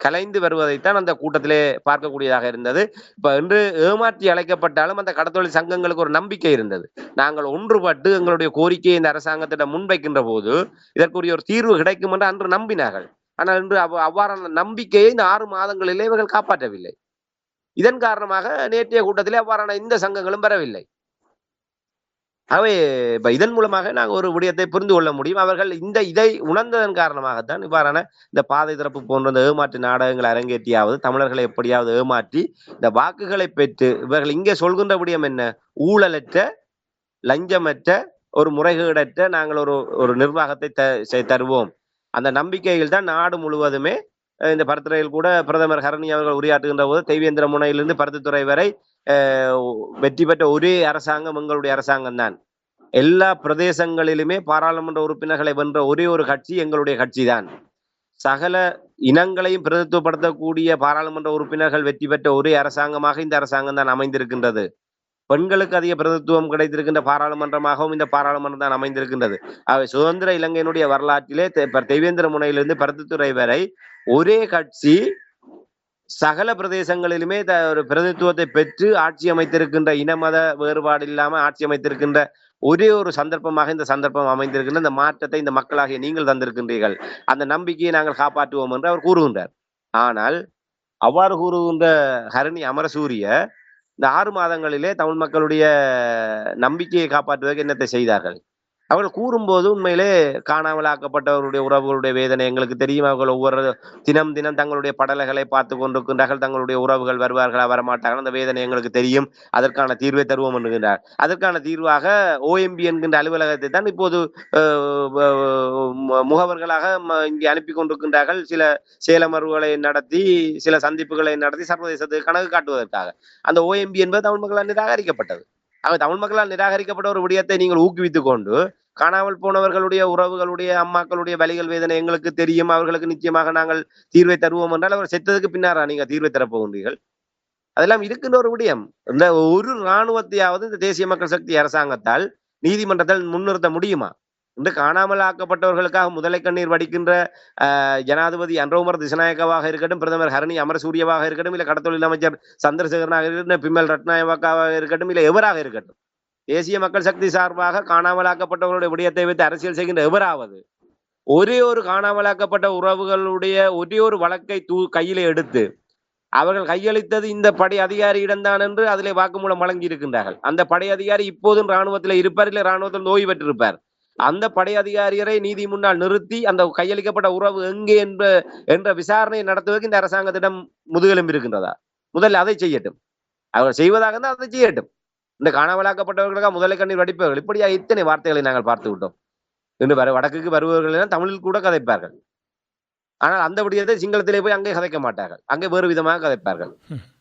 கலைந்து வருவதைத்தான் அந்த கூட்டத்திலே பார்க்கக்கூடியதாக இருந்தது. இப்ப இன்று ஏமாற்றி அழைக்கப்பட்டாலும் அந்த கடத்தொழில் சங்கங்களுக்கு ஒரு நம்பிக்கை இருந்தது. நாங்கள் ஒன்றுபட்டு எங்களுடைய கோரிக்கையை இந்த அரசாங்கத்திடம் முன்வைக்கின்ற போது இதற்குரிய ஒரு தீர்வு கிடைக்கும் என்று அன்று நம்பினார்கள். ஆனால் இன்று அவ் அவ்வாறான நம்பிக்கையை இந்த ஆறு மாதங்களிலே இவர்கள் காப்பாற்றவில்லை. இதன் காரணமாக நேற்றைய கூட்டத்திலே அவ்வாறான இந்த சங்கங்களும் வரவில்லை. ஆகவே இதன் மூலமாக நாங்கள் ஒரு விடயத்தை புரிந்து கொள்ள முடியும். அவர்கள் இந்த இதை உணர்ந்ததன் காரணமாகத்தான் இவ்வாறான இந்த பாதை திறப்பு போன்ற இந்த ஏமாற்று நாடகங்களை அரங்கேற்றியாவது தமிழர்களை எப்படியாவது ஏமாற்றி இந்த வாக்குகளை பெற்று இவர்கள் இங்கே சொல்கின்ற விடயம் என்ன? ஊழலற்ற லஞ்சமற்ற ஒரு முறைகேடற்ற நாங்கள் ஒரு ஒரு நிர்வாகத்தை த தருவோம். அந்த நம்பிக்கையில் தான் நாடு முழுவதுமே இந்த பருத்துறையில் கூட பிரதமர் ஹரணி அவர்கள் உரையாற்றுகின்ற போது தெய்வேந்திர முனையிலிருந்து பருத்தித்துறை வரை வெற்றி பெற்ற ஒரே அரசாங்கம் எங்களுடைய அரசாங்கம் தான் எல்லா பிரதேசங்களிலுமே பாராளுமன்ற உறுப்பினர்களை வென்ற ஒரே ஒரு கட்சி எங்களுடைய கட்சி தான் சகல இனங்களையும் பிரதித்துவப்படுத்தக்கூடிய பாராளுமன்ற உறுப்பினர்கள் வெற்றி பெற்ற ஒரே அரசாங்கமாக இந்த அரசாங்கம் தான் அமைந்திருக்கின்றது. பெண்களுக்கு அதிக பிரதித்துவம் கிடைத்திருக்கின்ற பாராளுமன்றமாகவும் இந்த பாராளுமன்றம் தான் அமைந்திருக்கின்றது. அவை சுதந்திர இலங்கையினுடைய வரலாற்றிலே தெய்வேந்திர முனையிலிருந்து பருத்தித்துறை வரை ஒரே கட்சி சகல பிரதேசங்களிலுமே த- ஒரு பிரதித்துவத்தை பெற்று ஆட்சி அமைத்திருக்கின்ற இன மத வேறுபாடு இல்லாமல் ஆட்சி அமைத்திருக்கின்ற ஒரே ஒரு சந்தர்ப்பமாக இந்த சந்தர்ப்பம் அமைந்திருக்கின்ற இந்த மாற்றத்தை இந்த மக்களாகிய நீங்கள் தந்திருக்கின்றீர்கள். அந்த நம்பிக்கையை நாங்கள் காப்பாற்றுவோம் என்று அவர் கூறுகின்றார். ஆனால் அவ்வாறு கூறுகின்ற ஹரணி அமரசூரிய இந்த ஆறு மாதங்களிலே தமிழ் மக்களுடைய நம்பிக்கையை காப்பாற்றுவதற்கு என்னத்தை செய்தார்கள்? அவர்கள் கூறும்போது உண்மையிலே காணாமல் ஆக்கப்பட்டவருடைய உறவுகளுடைய வேதனை எங்களுக்கு தெரியும்? அவர்கள் ஒவ்வொரு தினம் தினம் தங்களுடைய படலைகளை பார்த்து கொண்டிருக்கின்றார்கள் தங்களுடைய உறவுகள் வருவார்களா வரமாட்டார்கள்? அந்த வேதனை எங்களுக்கு தெரியும். அதற்கான தீர்வை தருவோம் என்கின்றார். அதற்கான தீர்வாக ஓஎம்பி என்கின்ற அலுவலகத்தை தான் இப்போது மு- முகவர்களாக ம- இங்கே அனுப்பி கொண்டிருக்கின்றார்கள். சில சேலமர்வுகளை நடத்தி சில சந்திப்புகளை நடத்தி சர்வதேசத்துக்கு கணக்கு காட்டுவதற்காக. அந்த ஓஎம்பி என்பது தமிழ் மக்களால் நிராகரிக்கப்பட்டது. ஆக தமிழ் மக்களால் நிராகரிக்கப்பட்ட ஒரு விடயத்தை நீங்கள் ஊக்குவித்துக் கொண்டு காணாமல் போனவர்களுடைய உறவுகளுடைய அம்மாக்களுடைய வலிகள் வேதனை எங்களுக்கு தெரியும். அவர்களுக்கு நிச்சயமாக நாங்கள் தீர்வை தருவோம் என்றால் அவர் செத்ததுக்கு பின்னாரா? நீங்க தீர்வை தரப்போகின்றீர்கள். அதெல்லாம் இருக்கின்ற ஒரு விடயம். இந்த ஒரு இராணுவத்தையாவது இந்த தேசிய மக்கள் சக்தி அரசாங்கத்தால் நீதிமன்றத்தில் முன்னிறுத்த முடியுமா? இன்று காணாமல் ஆக்கப்பட்டவர்களுக்காக முதலை கண்ணீர் வடிக்கின்ற ஆஹ், ஜனாதிபதி அன்றோமர் திசநாயக்கவாக இருக்கட்டும் பிரதமர் ஹரணி அமரசூரியவாக இருக்கட்டும் இல்ல கடத்தொழில் அமைச்சர் சந்திரசேகரனாக இருக்கட்டும் பிமல் ரட்நாயக்காவாக இருக்கட்டும் இல்ல எவராக இருக்கட்டும். தேசிய மக்கள் சக்தி சார்பாக காணாமலாக்கப்பட்டவர்களுடைய விடயத்தை வைத்து அரசியல் செய்கின்ற எவராவது ஒரே ஒரு காணாமலாக்கப்பட்ட உறவுகளுடைய ஒரே ஒரு வழக்கை தூ கையிலே எடுத்து அவர்கள் கையளித்தது இந்த படை அதிகாரியிடம்தான் என்று அதிலே வாக்குமூலம் வழங்கி இருக்கின்றார்கள் அந்த படை அதிகாரி இப்போதும் ராணுவத்தில் இருப்பார். இல்லை ராணுவத்தில் நோய் பெற்றிருப்பார். அந்த படை அதிகாரியரை நீதி முன்னால் நிறுத்தி அந்த கையளிக்கப்பட்ட உறவு எங்கே என்ற என்ற விசாரணையை நடத்துவதற்கு இந்த அரசாங்கத்திடம் முதுகெலும்பு இருக்கின்றதா? முதல்ல அதை செய்யட்டும். அவர் செய்வதாக இருந்தால் அதை செய்யட்டும். இந்த காணாமலாக்கப்பட்டவர்களுக்காக முதலை கண்ணீர் வடிப்பவர்கள். இப்படியா இத்தனை வார்த்தைகளை நாங்கள் பார்த்து விட்டோம். இன்று வர வடக்குக்கு வருபவர்கள் எல்லாம் தமிழில் கூட கதைப்பார்கள். ஆனால் அந்த விடயத்தை சிங்களத்திலே போய் அங்கே கதைக்க மாட்டார்கள். அங்கே வேறு விதமாக கதைப்பார்கள்.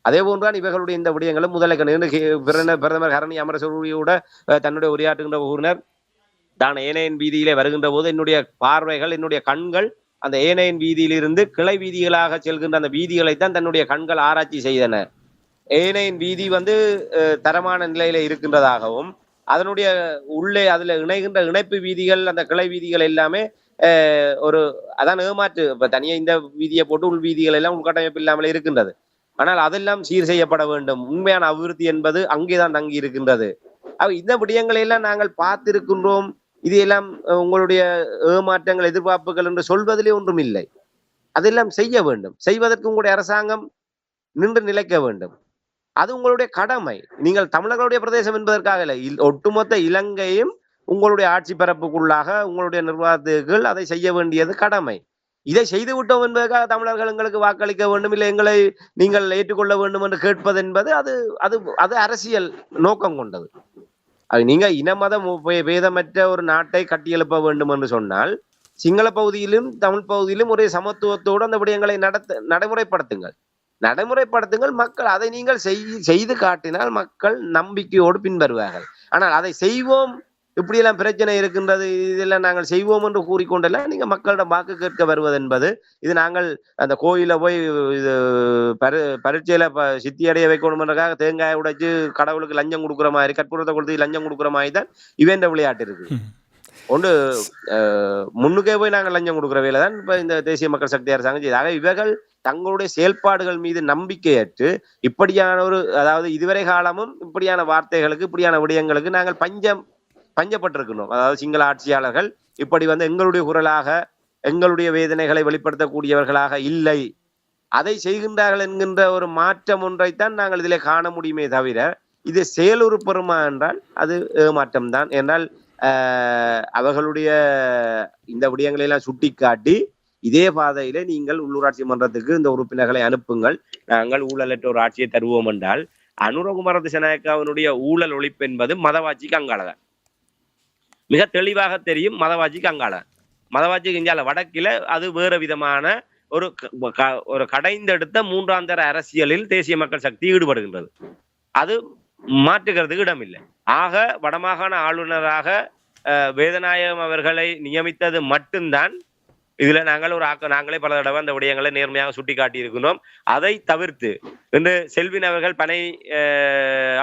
அதே போன்றுதான் இவர்களுடைய இந்த விடயங்களும் முதலை கண்ணீர். பிரதமர் ஹரணி அமரசூரியோட தன்னுடைய உரையாற்றுகின்ற ஊரினர் தான் ஏனையின் வீதியிலே வருகின்ற போது என்னுடைய பார்வைகள் என்னுடைய கண்கள் அந்த ஏனையின் வீதியிலிருந்து கிளை வீதிகளாக செல்கின்ற அந்த வீதிகளை தான் தன்னுடைய கண்கள் ஆராய்ச்சி செய்தன. ஏனையின் வீதி வந்து அஹ், தரமான நிலையில இருக்கின்றதாகவும் அதனுடைய உள்ளே அதுல இணைகின்ற இணைப்பு வீதிகள் அந்த கிளை வீதிகள் எல்லாமே அஹ், ஒரு அதான் ஏமாற்று. இப்ப தனியா இந்த வீதியை போட்டு உள் வீதிகள் எல்லாம் உள்கட்டமைப்பு இல்லாமல் இருக்கின்றது. ஆனால் அதெல்லாம் சீர் செய்யப்பட வேண்டும். உண்மையான அபிவிருத்தி என்பது அங்கேதான் தங்கி இருக்கின்றது. இந்த விடயங்களை எல்லாம் நாங்கள் பார்த்திருக்கின்றோம். இது எல்லாம் உங்களுடைய ஏமாற்றங்கள் எதிர்பார்ப்புகள் என்று சொல்வதிலே ஒன்றும் இல்லை. அதெல்லாம் செய்ய வேண்டும். செய்வதற்கு உங்களுடைய அரசாங்கம் நின்று நிலைக்க வேண்டும். அது உங்களுடைய கடமை. நீங்கள் தமிழர்களுடைய பிரதேசம் என்பதற்காக இல்லை. இல்- ஒட்டுமொத்த இலங்கையும் உங்களுடைய ஆட்சி பரப்புக்குள்ளாக உங்களுடைய நிர்வாகத்துகள் அதை செய்ய வேண்டியது கடமை. இதை செய்து விட்டோம் என்பதற்காக தமிழர்கள் எங்களுக்கு வாக்களிக்க வேண்டும். இல்லை எங்களை நீங்கள் ஏற்றுக்கொள்ள வேண்டும் என்று கேட்பது என்பது அது அது அது அரசியல் நோக்கம் கொண்டது. அது நீங்க இனமத மு- பேதமற்ற ஒரு நாட்டை கட்டியெழுப்ப வேண்டும் என்று சொன்னால் சிங்கள பகுதியிலும் தமிழ் பகுதியிலும் ஒரே சமத்துவத்தோடு அந்த விடயங்களை நடத்த நடைமுறைப்படுத்துங்கள். நடைமுறைப்படுத்துங்கள் மக்கள். அதை நீங்கள் செய்- செய்து காட்டினால் மக்கள் நம்பிக்கையோடு பின்வருவார்கள். ஆனால் அதை செய்வோம். இப்படியெல்லாம் பிரச்சனை இருக்கின்றது. இதெல்லாம் நாங்கள் செய்வோம் என்று கூறிக்கொண்டெல்லாம் நீங்க மக்களிடம் வாக்கு கேட்க வருவது என்பது இது நாங்கள் அந்த கோயில போய் இது பரு பரீட்சையில சித்தி அடைய வைக்கணும்ன்றக்காக தேங்காயை உடைச்சு கடவுளுக்கு லஞ்சம் கொடுக்குற மாதிரி கற்பூரத்தை கொடுத்து லஞ்சம் கொடுக்குற மாதிரி தான் இவன் விளையாட்டு இருக்கு ஒன்று முன்னுக்கே போய் நாங்கள் லஞ்சம் கொடுக்குற வேலை தான் இப்போ இந்த தேசிய மக்கள் சக்தி அரசாங்கம் செய்தாக இவர்கள் தங்களுடைய செயல்பாடுகள் மீது நம்பிக்கையற்று இப்படியான ஒரு அதாவது இதுவரை காலமும் இப்படியான வார்த்தைகளுக்கு இப்படியான விடயங்களுக்கு நாங்கள் பஞ்சம் பஞ்சப்பட்டிருக்கணும். அதாவது சிங்கள ஆட்சியாளர்கள் இப்படி வந்து எங்களுடைய குரலாக எங்களுடைய வேதனைகளை வெளிப்படுத்தக்கூடியவர்களாக இல்லை. அதை செய்கின்றார்கள் என்கின்ற ஒரு மாற்றம் ஒன்றைத்தான் நாங்கள் இதிலே காண முடியுமே தவிர இது செயலுறுப்பெறுமா என்றால் அது ஏமாற்றம் தான் என்றால் அவர்களுடைய இந்த விடயங்களை எல்லாம் சுட்டிக்காட்டி இதே பாதையில நீங்கள் உள்ளூராட்சி மன்றத்துக்கு இந்த உறுப்பினர்களை அனுப்புங்கள். நாங்கள் ஊழலற்ற ஒரு ஆட்சியை தருவோம் என்றால் அனுரகுமார திசநாயக்காவினுடைய ஊழல் ஒழிப்பு என்பது மதவாட்சிக்கு அங்காளதான். மிக தெளிவாக தெரியும் மதவாட்சிக்கு அங்காளதான் மதவாட்சிக்கு இஞ்சால வடக்கில அது வேறு விதமான ஒரு க- க- ஒரு கடைந்தெடுத்த மூன்றாம் தர அரசியலில் தேசிய மக்கள் சக்தி ஈடுபடுகின்றது. அது மாற்றுகிறதுக்கு இடம் இல்லை ஆக வடமாகாண ஆளுநராக அஹ், வேதநாயகம் அவர்களை நியமித்தது மட்டும்தான். இதுல நாங்கள் ஒரு ஆக்க நாங்களே பல தடவை அந்த விடயங்களை நேர்மையாக சுட்டி காட்டியிருக்கிறோம் அதை தவிர்த்து இன்று செல்வின் அவர்கள் பனை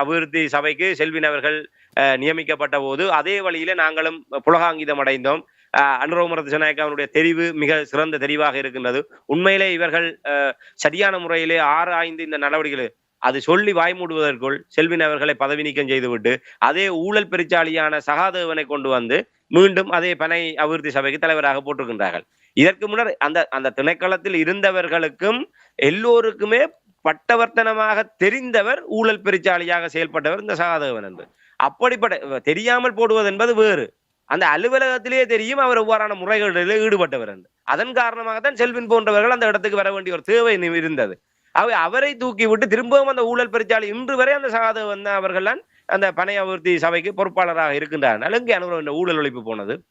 அபிவிருத்தி சபைக்கு செல்வின் அவர்கள் அஹ், நியமிக்கப்பட்ட போது அதே வழியில நாங்களும் புலகாங்கிதம் அடைந்தோம். அஹ், அனுரகுமார திசநாயக்காவினுடைய தெரிவு மிக சிறந்த தெரிவாக இருக்கின்றது. உண்மையிலே இவர்கள் அஹ், சரியான முறையிலே ஆய்ந்து இந்த நடவடிக்கைகள் அது சொல்லி வாய்மூடுவதற்குள் செல்வின் அவர்களை பதவி நீக்கம் செய்துவிட்டு அதே ஊழல் பெருச்சாளியான சகாதேவனை கொண்டு வந்து மீண்டும் அதே பனை அபிவிருத்தி சபைக்கு தலைவராக போட்டிருக்கின்றார்கள். இதற்கு முன்னர் அந்த அந்த திணைக்களத்தில் இருந்தவர்களுக்கும் எல்லோருக்குமே பட்டவர்த்தனமாக தெரிந்தவர் ஊழல் பெருச்சாளியாக செயல்பட்டவர் இந்த சகாதேவன் என்று. அப்படிப்பட்ட தெரியாமல் போடுவது என்பது வேறு. அந்த அலுவலகத்திலேயே தெரியும் அவர் எவ்வாறான முறைகளில் ஈடுபட்டவர் என்று. அதன் காரணமாக தான் செல்வின் போன்றவர்கள் அந்த இடத்துக்கு வர வேண்டிய ஒரு தேவை இருந்தது. அவரை தூக்கி விட்டு திரும்பவும் அந்த ஊழல் பெருச்சாலை இன்று வரை அந்த சகாதேவன் அவர்கள் தான் அந்த பனை அபிவிருத்தி சபைக்கு பொறுப்பாளராக இருக்கின்றார் எங்கே அனுபவம் இந்த ஊழல் ஒழிப்பு போனது.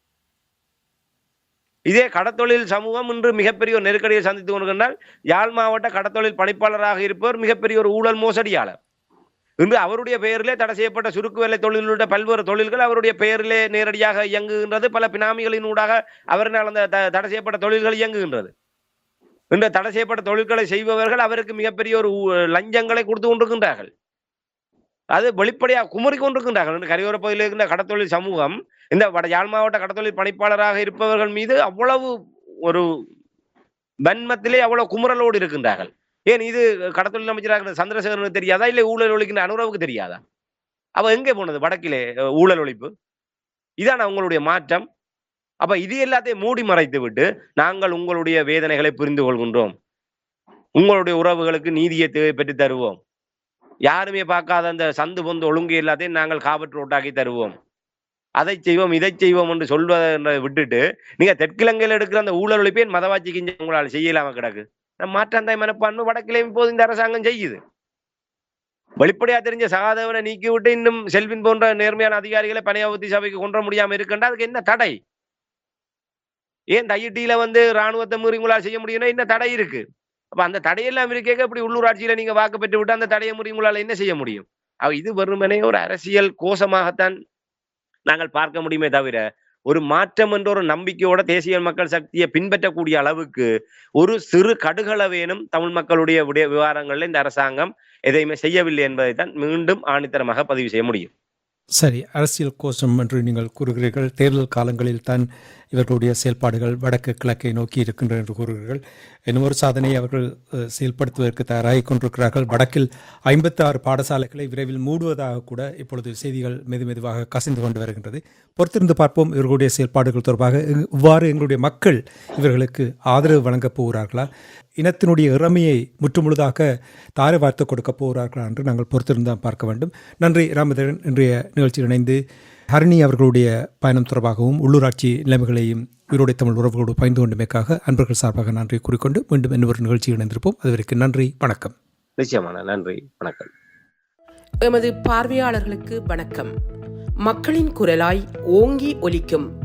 இதே கடத்தொழில் சமூகம் இன்று மிகப்பெரிய ஒரு நெருக்கடியை சந்தித்து கொண்டிருக்கின்றால் யாழ் மாவட்ட கடத்தொழில் பணிப்பாளராக இருப்பவர் மிகப்பெரிய ஒரு ஊழல் மோசடியாளர். இன்று அவருடைய பெயரிலே தடை செய்யப்பட்ட சுருக்கு வேலை தொழிலுள்ள பல்வேறு தொழில்கள் அவருடைய பெயரிலே நேரடியாக இயங்குகின்றது. பல பினாமிகளின் ஊடாக அவரினால் அந்த த- தடை செய்யப்பட்ட தொழில்கள் இயங்குகின்றது. இன்று தடை செய்யப்பட்ட தொழில்களை செய்பவர்கள் அவருக்கு மிகப்பெரிய ஒரு ஊ- லஞ்சங்களை கொடுத்து கொண்டிருக்கின்றார்கள். அது வெளிப்படையாக குமரி கொண்டிருக்கின்றார்கள். இன்று கரையோர பகுதியில் இருக்கின்ற கடத்தொழில் சமூகம் இந்த வட யாழ் மாவட்ட கடத்தொழில் பணிப்பாளராக இருப்பவர்கள் மீது அவ்வளவு ஒரு வன்மத்திலே அவ்வளவு குமுறலோடு இருக்கின்றார்கள். ஏன் இது கடத்தொழில் அமைச்சராக சந்திரசேகரனுக்கு தெரியாதா? இல்லை ஊழல் ஒழிக்கின்ற அனுரவுக்கு தெரியாதா? அவ எங்கே போனது வடக்கிலே ஊழல் ஒழிப்பு? இதான அவங்களுடைய மாற்றம்? அப்ப இது எல்லாத்தையும் மூடி மறைத்து விட்டு நாங்கள் உங்களுடைய வேதனைகளை புரிந்து கொள்கின்றோம். உங்களுடைய உறவுகளுக்கு நீதியை தேவை பெற்று தருவோம். யாருமே பார்க்காத அந்த சந்து பொந்து ஒழுங்கு எல்லாத்தையும் நாங்கள் காபற்று ரோட்டாக்கி தருவோம். அதை செய்வோம் இதை செய்வோம் என்று சொல்வதை விட்டுட்டு நீங்க தெற்கிழங்கையில் எடுக்கிற அந்த ஊழல் ஒழிப்பே மதவாச்சி இங்க உங்களால் செய்யலாம கிடக்கு? மாற்றாந்தாய் மனப்பான்மை வடக்கிலையும் இப்போது இந்த அரசாங்கம் செய்யுது. வெளிப்படையா தெரிஞ்ச சகாதேவனை நீக்கிவிட்டு இன்னும் செல்வின் போன்ற நேர்மையான அதிகாரிகளை பணியாபத்தி சபைக்கு கொன்ற முடியாமல் முடியாம அதுக்கு என்ன தடை? ஏன் தையிட்டியில வந்து ராணுவத்தை மீறி உங்களால் செய்ய முடியும்னா என்ன தடை இருக்கு? அப்ப அந்த தடையெல்லாம் இருக்கேக்க இப்படி உள்ளூராட்சியில நீங்க வாக்கு பெற்று விட்டு அந்த தடையை மீறி என்ன செய்ய முடியும்? அவ இது வெறுமனே ஒரு அரசியல் கோஷமாகத்தான் நாங்கள் பார்க்க முடியுமே தவிர ஒரு மாற்றம் என்ற ஒரு நம்பிக்கையோட தேசிய மக்கள் சக்தியை பின்பற்றக்கூடிய அளவுக்கு ஒரு சிறு கடுகளவேனும் தமிழ் மக்களுடைய விவகாரங்களில் இந்த அரசாங்கம் எதையுமே செய்யவில்லை என்பதை தான் மீண்டும் ஆணித்தரமாக பதிவு செய்ய முடியும். சரி அரசியல் கோஷம் என்று நீங்கள் கூறுகிறீர்கள். தேர்தல் காலங்களில் தான் இவர்களுடைய செயல்பாடுகள் வடக்கு கிழக்கை நோக்கி இருக்கின்றன என்று கூறுகிறீர்கள். இன்னும் ஒரு சாதனையை அவர்கள் செயல்படுத்துவதற்கு தயாராகி கொண்டிருக்கிறார்கள். வடக்கில் ஐம்பத்தி ஆறு பாடசாலைகளை விரைவில் மூடுவதாக கூட இப்பொழுது செய்திகள் மெது மெதுவாக கசிந்து கொண்டு வருகின்றது. பொறுத்திருந்து பார்ப்போம் இவர்களுடைய செயல்பாடுகள் தொடர்பாக இவ்வாறு எங்களுடைய மக்கள் இவர்களுக்கு ஆதரவு வழங்கப் போகிறார்களா? இனத்தினுடைய இறமையை முற்றுமுழுதாக தாரை வார்த்து கொடுக்கப் போகிறார்களா என்று நாங்கள் பொறுத்திருந்தான் பார்க்க வேண்டும். நன்றி ராமதரன் இன்றைய நிகழ்ச்சியில் இணைந்து ஹரணி அவர்களுடைய பயணம் தொடர்பாகவும் உள்ளூராட்சி நிலைமைகளையும் உயிரோடை தமிழ் உறவுகளோடு பயந்து கொண்டமைக்காக அன்பர்கள் சார்பாக நன்றி கூறிக்கொண்டு மீண்டும் இன்னொரு நிகழ்ச்சியில் இணைந்திருப்போம். அதுவரைக்கும் நன்றி வணக்கம். நிச்சயமான நன்றி வணக்கம். எமது பார்வையாளர்களுக்கு வணக்கம். மக்களின் குரலாய் ஓங்கி ஒலிக்கும்